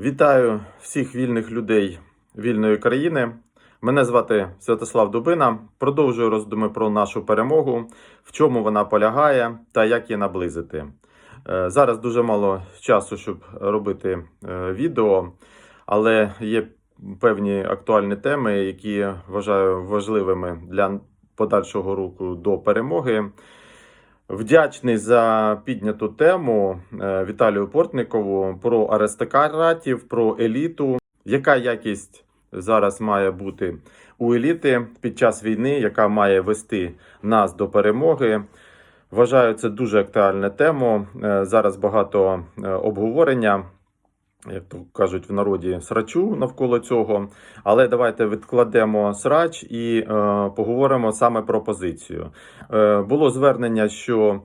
Вітаю всіх вільних людей вільної країни. Мене звати Святослав Дубина. Продовжую роздуми про нашу перемогу, в чому вона полягає та як її наблизити. Е, Зараз дуже мало часу, щоб робити е, відео, але є певні актуальні теми, які вважаю важливими для подальшого руху до перемоги. Вдячний за підняту тему е, Віталію Портникову про аристократів, про еліту. Яка якість зараз має бути у еліти під час війни, яка має вести нас до перемоги? Вважаю, це дуже актуальна тема. Е, Зараз багато е, обговорення, як то кажуть в народі, срачу навколо цього. Але давайте відкладемо срач і е, поговоримо саме про позицію. Е, було звернення, що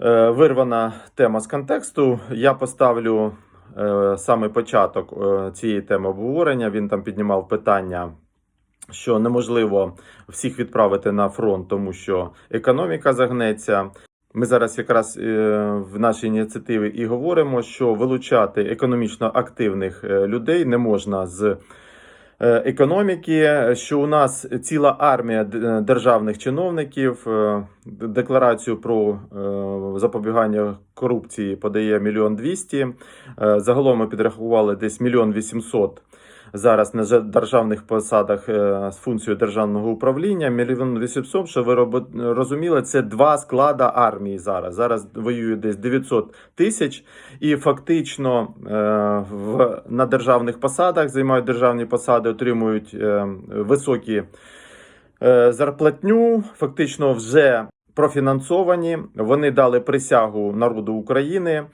е, вирвана тема з контексту. Я поставлю е, саме початок е, цієї теми обговорення. Він там піднімав питання. Що неможливо всіх відправити на фронт, тому що економіка загнеться. Ми зараз якраз е, в нашій ініціативі і говоримо, що вилучати економічно активних е, людей не можна з е, економіки. Що у нас ціла армія державних чиновників декларацію про запобігання корупції подає мільйон двісті. Загалом ми підрахували десь мільйон вісімсот. Зараз на державних посадах е, з функцією державного управління мільйон 800, що ви розуміли, це два склада армії зараз. Зараз воює десь 900 тисяч, і фактично е, в, на державних посадах займають державні посади, отримують е, високі зарплатню, фактично вже профінансовані. Вони дали присягу народу України.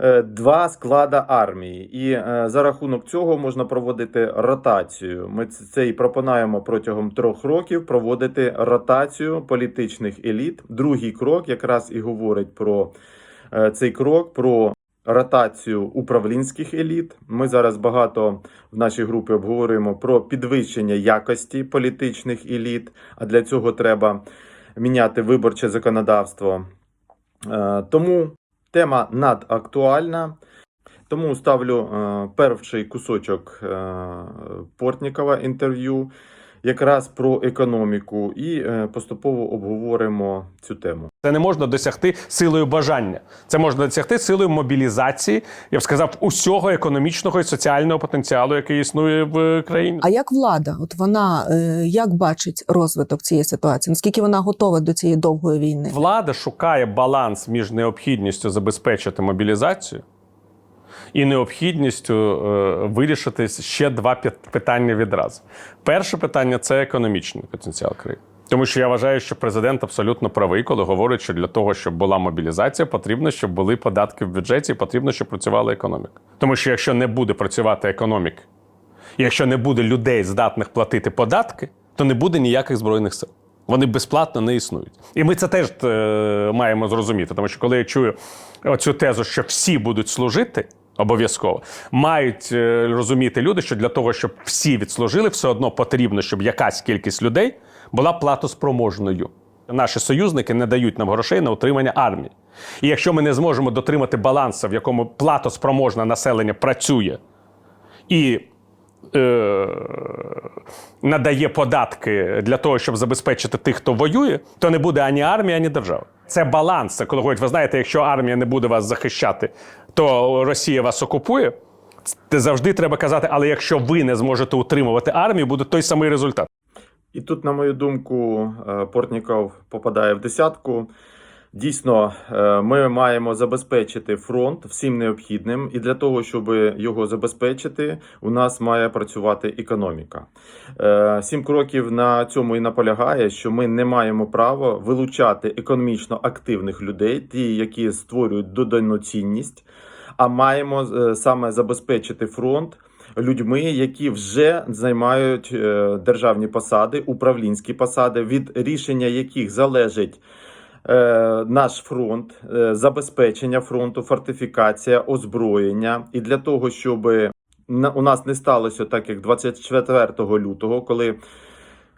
Е, Два склада армії, і е, за рахунок цього можна проводити ротацію. Ми це і пропонуємо протягом трьох років проводити ротацію політичних еліт. Другий крок якраз і говорить про е, цей крок, про ротацію управлінських еліт. Ми зараз багато в нашій групі обговорюємо про підвищення якості політичних еліт. А для цього треба міняти виборче законодавство. Тому тема надактуальна. Тому ставлю е, перший кусочок е, Портнікова інтерв'ю якраз про економіку і е, поступово обговоримо цю тему. Це не можна досягти силою бажання. Це можна досягти силою мобілізації, я б сказав, усього економічного і соціального потенціалу, який існує в країні. А як влада? От вона е, як бачить розвиток цієї ситуації? Наскільки вона готова до цієї довгої війни? Влада шукає баланс між необхідністю забезпечити мобілізацію і необхідністю е, вирішити ще два питання відразу. Перше питання це економічний потенціал країни. Тому що я вважаю, що президент абсолютно правий, коли говорить, що для того, щоб була мобілізація, потрібно, щоб були податки в бюджеті, і потрібно, щоб працювала економіка. Тому що якщо не буде працювати економіка, якщо не буде людей, здатних платити податки, то не буде ніяких збройних сил. Вони безплатно не існують. І ми це теж е, маємо зрозуміти, тому що коли я чую оцю тезу, що всі будуть служити. Обов'язково мають е, розуміти люди, що для того, щоб всі відслужили, все одно потрібно, щоб якась кількість людей була платоспроможною. Наші союзники не дають нам грошей на утримання армії. І якщо ми не зможемо дотримати балансу, в якому платоспроможне населення працює і е, надає податки для того, щоб забезпечити тих, хто воює, то не буде ані армії, ані держави. Це баланс. Це коли говорять, ви знаєте, якщо армія не буде вас захищати, то Росія вас окупує. Це завжди треба казати, але якщо ви не зможете утримувати армію, буде той самий результат. І тут, на мою думку, е, Портніков попадає в десятку. Дійсно, е, ми маємо забезпечити фронт всім необхідним, і для того, щоб його забезпечити, у нас має працювати економіка. Е, Сім кроків на цьому і наполягає, що ми не маємо права вилучати економічно активних людей, ті, які створюють додану цінність, а маємо е, саме забезпечити фронт людьми, які вже займають державні посади, управлінські посади, від рішення яких залежить наш фронт, е, забезпечення фронту, фортифікація, озброєння. І для того, щоб у нас не сталося так, як 24 лютого, коли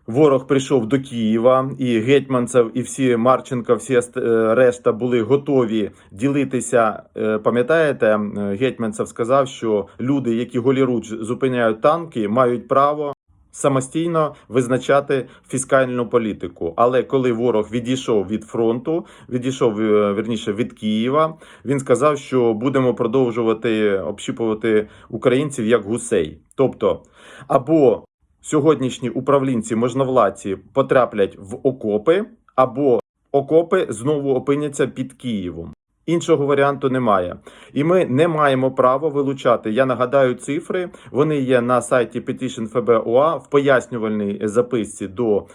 ворог прийшов до Києва, і Гетьманцев, і всі Марченко, всі е, решта були готові ділитися. Е, Пам'ятаєте, е, Гетьманцев сказав, що люди, які голіруч зупиняють танки, мають право. Самостійно визначати фіскальну політику, але коли ворог відійшов від фронту, відійшов е, вірніше від Києва, він сказав, що будемо продовжувати общіпувати українців як гусей. Тобто, або сьогоднішні управлінці можновладці потраплять в окопи, або окопи знову опиняться під Києвом. Іншого варіанту немає, і ми не маємо права вилучати. Я нагадаю цифри. Вони є на сайті Petition FBOA в пояснювальній записці до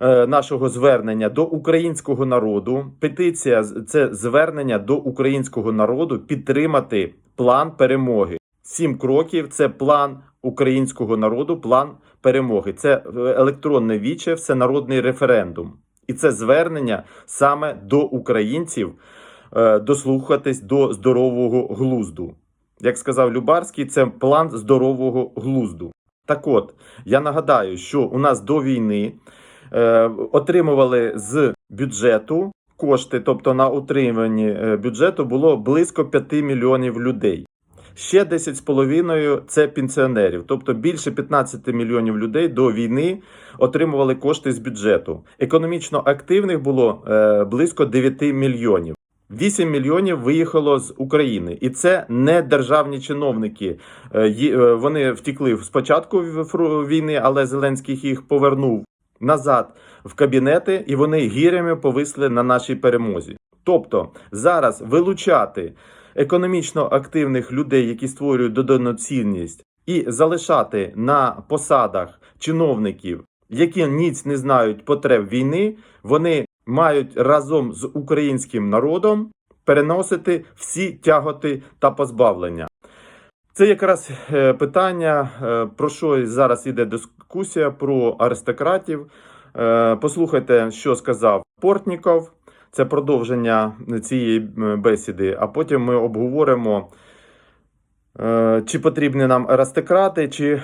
е, нашого звернення до українського народу. Петиція це звернення до українського народу підтримати план перемоги. Сім кроків це план українського народу, план перемоги. Це е, електронне віче, всенародний референдум. І це звернення саме до українців дослухатись до здорового глузду. Як сказав Любарський, це план здорового глузду. Так от, я нагадаю, що у нас до війни е, отримували з бюджету кошти, тобто на утриманні е, бюджету було близько 5 мільйонів людей. Ще 10,5 – це пенсіонерів, тобто більше 15 мільйонів людей до війни отримували кошти з бюджету. Економічно активних було е, близько 9 мільйонів. 8 мільйонів виїхало з України, і це не державні чиновники. Е, е, Вони втікли спочатку війни, але Зеленський їх повернув назад в кабінети, і вони гірями повисли на нашій перемозі. Тобто зараз вилучати економічно активних людей, які створюють додану цінність, і залишати на посадах чиновників, які ніц не знають потреб війни, вони мають разом з українським народом переносити всі тяготи та позбавлення. Це якраз е, питання, е, про що зараз іде дискусія про аристократів. Е, Послухайте, що сказав Портніков. Це продовження цієї бесіди, а потім ми обговоримо, чи потрібні нам аристократи, чи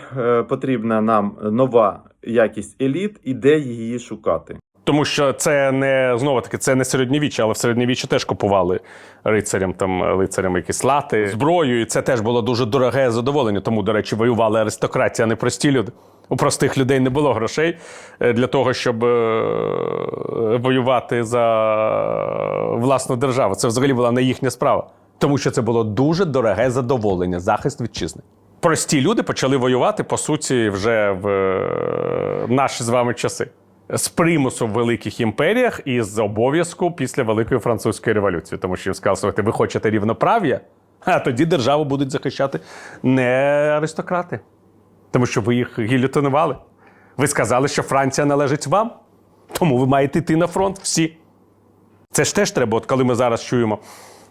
потрібна нам нова якість еліт і де її шукати. Тому що це не знову таки це не середньовіччя, але в середньовіччі теж купували рицарям там лицарям якісь лати, зброю, і це теж було дуже дороге задоволення. Тому, до речі, воювали аристократія, а не прості люди. У простих людей не було грошей е, для того, щоб е, воювати за власну державу. Це взагалі була не їхня справа. Тому що це було дуже дороге задоволення, захист вітчизни. Прості люди почали воювати, по суті, вже в е, наші з вами часи з примусу в великих імперіях і з обов'язку після Великої французької революції. Тому що їм слухайте, ви хочете рівноправ'я, а тоді державу будуть захищати не аристократи. Тому що ви їх гілютинували. Ви сказали, що Франція належить вам, тому ви маєте йти на фронт всі. Це ж теж треба, от коли ми зараз чуємо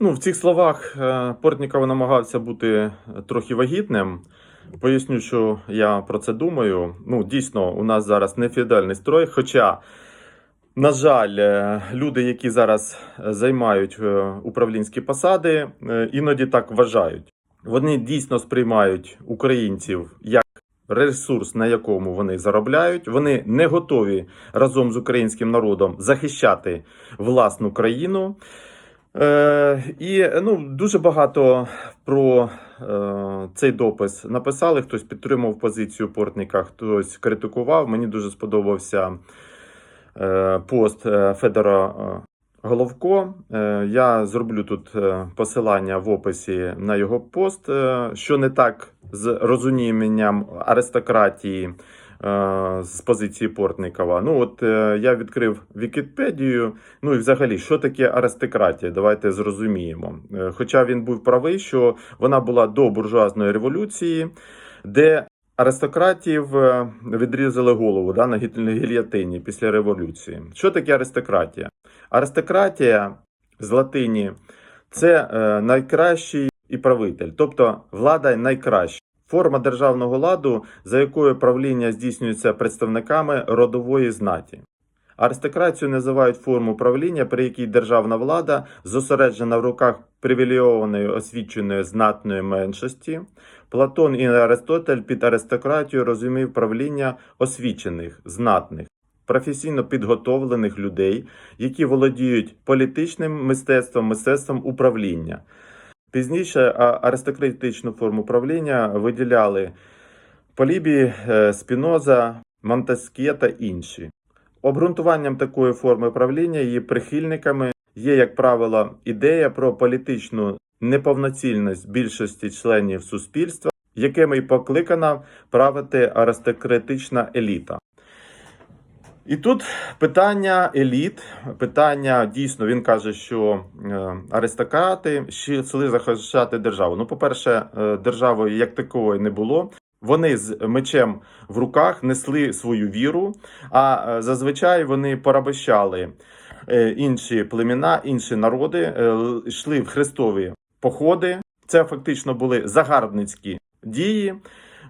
Ну, в цих словах е, Портніков намагався бути трохи вагітним. Поясню, що я про це думаю. Ну, дійсно, у нас зараз не феодальний строй. Хоча, на жаль, е, люди, які зараз займають е, управлінські посади, е, іноді так вважають. Вони дійсно сприймають українців як ресурс, на якому вони заробляють. Вони не готові разом з українським народом захищати власну країну. Е, і ну, дуже багато про е, цей допис написали. Хтось підтримав позицію Портника, хтось критикував. Мені дуже сподобався е, пост е, Федора е, Головко. Е, Я зроблю тут е, посилання в описі на його пост, е, що не так з розумінням аристократії з позиції Портникова. Ну, от е, я відкрив Вікіпедію. Ну і взагалі, що таке аристократія? Давайте зрозуміємо. Е, Хоча він був правий, що вона була до буржуазної революції, де аристократів е, відрізали голову да, на гіль- після революції. Що таке аристократія? Аристократія з латині це е, найкращий і правитель, тобто влада найкраща. Форма державного ладу, за якою правління здійснюється представниками родової знаті. Аристократію називають форму правління, при якій державна влада зосереджена в руках привілейованої освіченої знатної меншості. Платон і Аристотель під аристократією розумів правління освічених, знатних, професійно підготовлених людей, які володіють політичним мистецтвом, мистецтвом управління. Пізніше аристократичну форму правління виділяли Полібі, е, Спіноза, Монтескє та інші. Обґрунтуванням такої форми правління її прихильниками є, як правило, ідея про політичну неповноцільність більшості членів суспільства, якими й покликана правити аристократична еліта. І тут питання еліт, питання дійсно він каже, що е, аристократи ще йшли захищати державу. Ну, по-перше, е, державою як такої не було. Вони з мечем в руках несли свою віру, а е, зазвичай вони порабощали інші племена, інші народи, йшли в хрестові походи. Це фактично були загарбницькі дії.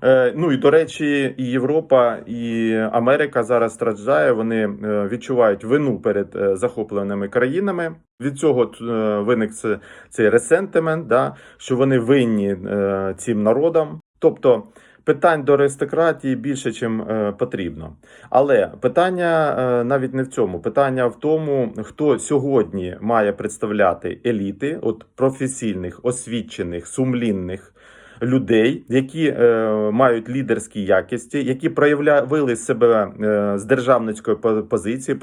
Е, Ну і до речі, і Європа, і Америка зараз страждає. Вони е, відчувають вину перед е, захопленими країнами. Від цього виник цей ресентимент, да, що вони винні цим народам. Тобто питань до аристократії більше, чим потрібно. Але питання навіть не в цьому. Питання в тому, хто сьогодні має представляти еліти, от професійних, освічених, сумлінних людей, які е, мають лідерські якості, які проявляли себе е, з державницької позиції,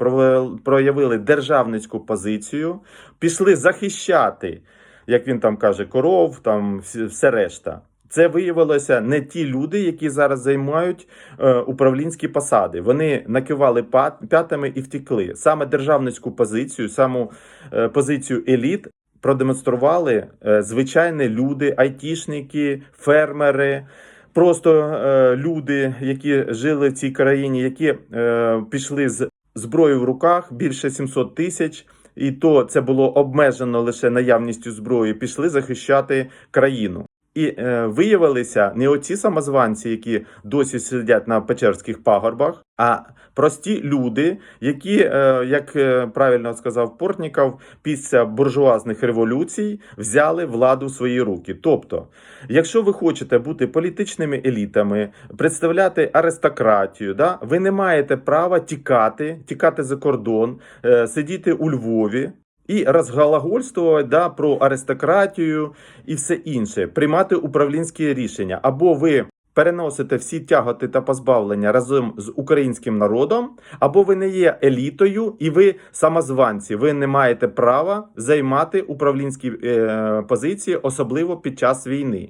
проявили державницьку позицію, пішли захищати, як він там каже, коров, там все решта. Це виявилося не ті люди, які зараз займають е, управлінські посади. Вони накивали п'ятами і втекли. Саме державницьку позицію, саму е, позицію еліт продемонстрували е, звичайні люди, айтішники, фермери. Просто е, люди, які жили в цій країні, які е, пішли з зброєю в руках більше 700 тисяч, і то це було обмежено лише наявністю зброї, пішли захищати країну. І е, виявилися не оці самозванці, які досі сидять на Печерських пагорбах, а прості люди, які, е, як е, правильно сказав Портніков, після буржуазних революцій взяли владу в свої руки. Тобто, якщо ви хочете бути політичними елітами, представляти аристократію, да, ви не маєте права тікати, тікати за кордон, е, сидіти у Львові. І розгалагольствувати да, про аристократію і все інше, приймати управлінські рішення. Або ви переносите всі тяготи та позбавлення разом з українським народом, або ви не є елітою і ви самозванці. Ви не маєте права займати управлінські е, позиції, особливо під час війни.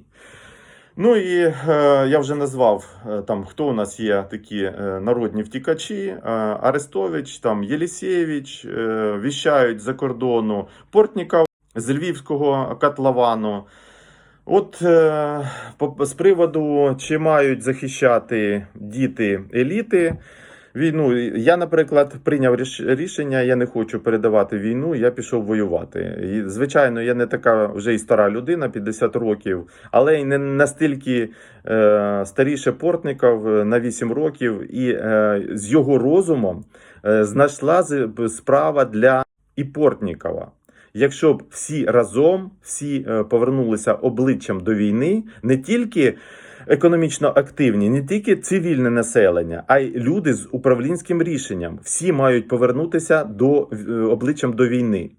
Ну і е, я вже назвав е, там, хто у нас є такі е, народні втікачі: е, Арестович, там Єлісєвич, е, віщають за кордону Портніков з Львівського котловану. От е, з приводу, чи мають захищати діти еліти війну. Я, наприклад, прийняв ріш- рішення, я не хочу передавати війну, я пішов воювати. І, звичайно, я не така вже і стара людина, 50 років, але й не настільки е, старіше Портников е, на 8 років, і е, з його розумом е, знайшла справа для і Портнікова. Якщо б всі разом, всі е, повернулися обличчям до війни, не тільки економічно активні, не тільки цивільне населення, а й люди з управлінським рішенням. Всі мають повернутися до е, обличчям до війни.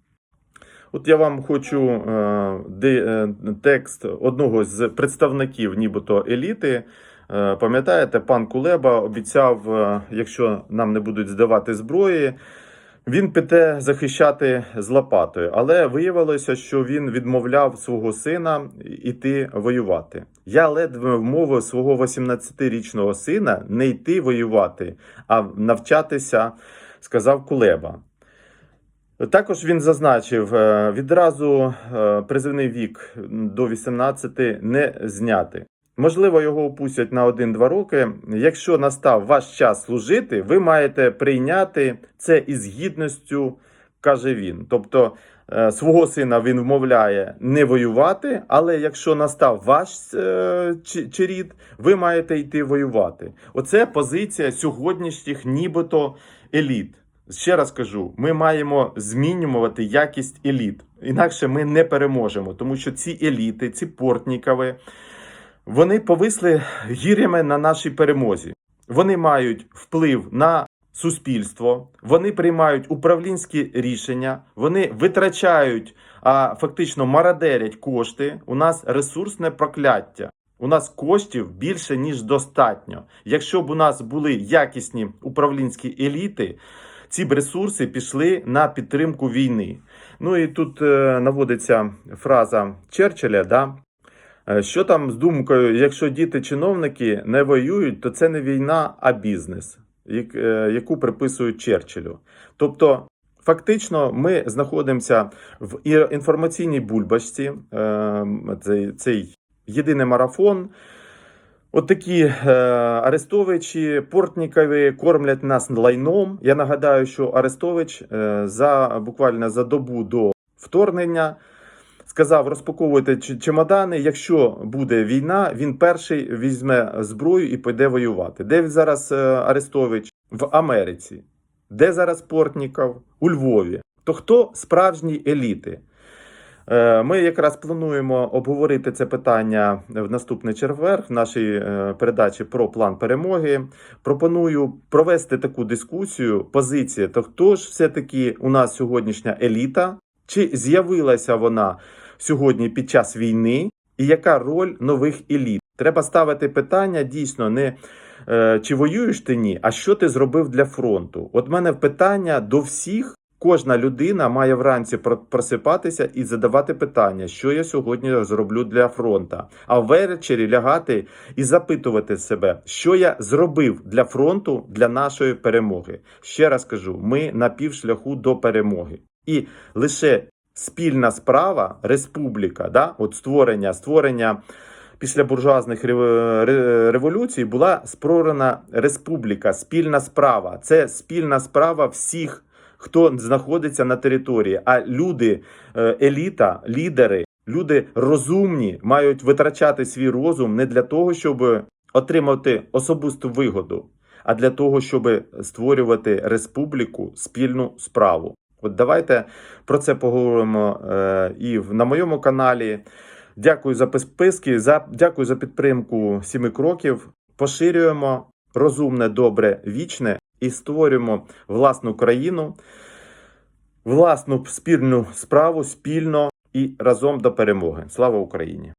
От я вам хочу е, де, е, текст одного з представників, нібито еліти. Е, Пам'ятаєте, пан Кулеба обіцяв, е, якщо нам не будуть здавати зброї, Він піде захищати з лопатою, але виявилося, що він відмовляв свого сина йти воювати. Я ледве вмовив свого 18-річного сина не йти воювати, а навчатися, сказав Кулеба. Також він зазначив, е, відразу е, призивний вік до 18 не зняти. Можливо, його опустять на 1-2 роки. Якщо настав ваш час служити, ви маєте прийняти це із гідністю, каже він. Тобто е, свого сина він вмовляє не воювати, але якщо настав ваш е, черід, ви маєте йти воювати. Оце позиція сьогоднішніх, нібито еліт. Ще раз кажу, ми маємо змінювати якість еліт. Інакше ми не переможемо, тому що ці еліти, ці портнікови, вони повисли гірями на нашій перемозі. Вони мають вплив на суспільство, вони приймають управлінські рішення, вони витрачають, а фактично марадерять кошти. У нас ресурсне прокляття. У нас коштів більше ніж достатньо. Якщо б у нас були якісні управлінські еліти, ці б ресурси пішли на підтримку війни. Ну і тут е, наводиться фраза Черчилля, да, Що там з думкою, якщо діти-чиновники не воюють, то це не війна, а бізнес, е, яку приписують Черчиллю. Тобто, фактично, ми знаходимося в інформаційній бульбашці, е, цей єдиний марафон. От такі е, Арестовичі, Портнікові кормлять нас лайном. Я нагадаю, що Арестович е, за буквально за добу до вторгнення сказав: розпаковуйте чемодани. Якщо буде війна, він перший візьме зброю і піде воювати. Де зараз е, Арестович? В Америці. Де зараз Портніков? У Львові. То хто справжні еліти? Е, Ми якраз плануємо обговорити це питання в наступний четвер в нашій е, передачі про план перемоги. Пропоную провести таку дискусію. Позиція: то хто ж все-таки у нас сьогоднішня еліта? Чи з'явилася вона сьогодні під час війни? І яка роль нових еліт? Треба ставити питання дійсно не е, чи воюєш ти ні, а що ти зробив для фронту? От мене питання до всіх. Кожна людина має вранці просипатися і задавати питання, що я сьогодні зроблю для фронта. А ввечері лягати і запитувати себе, що я зробив для фронту для нашої перемоги. Ще раз кажу: ми на півшляху до перемоги, і лише спільна справа, республіка, да, от створення, створення. Після буржуазних рев- революцій була створена республіка, спільна справа. Це спільна справа всіх, хто знаходиться на території. А люди, е, еліта, лідери, люди розумні мають витрачати свій розум не для того, щоб отримати особисту вигоду, а для того, щоб створювати республіку, спільну справу. От давайте про це поговоримо е, і на моєму каналі. Дякую за підписки, за дякую за підтримку сіми кроків. Поширюємо розумне, добре, вічне і створюємо власну країну, власну спільну справу спільно і разом до перемоги. Слава Україні!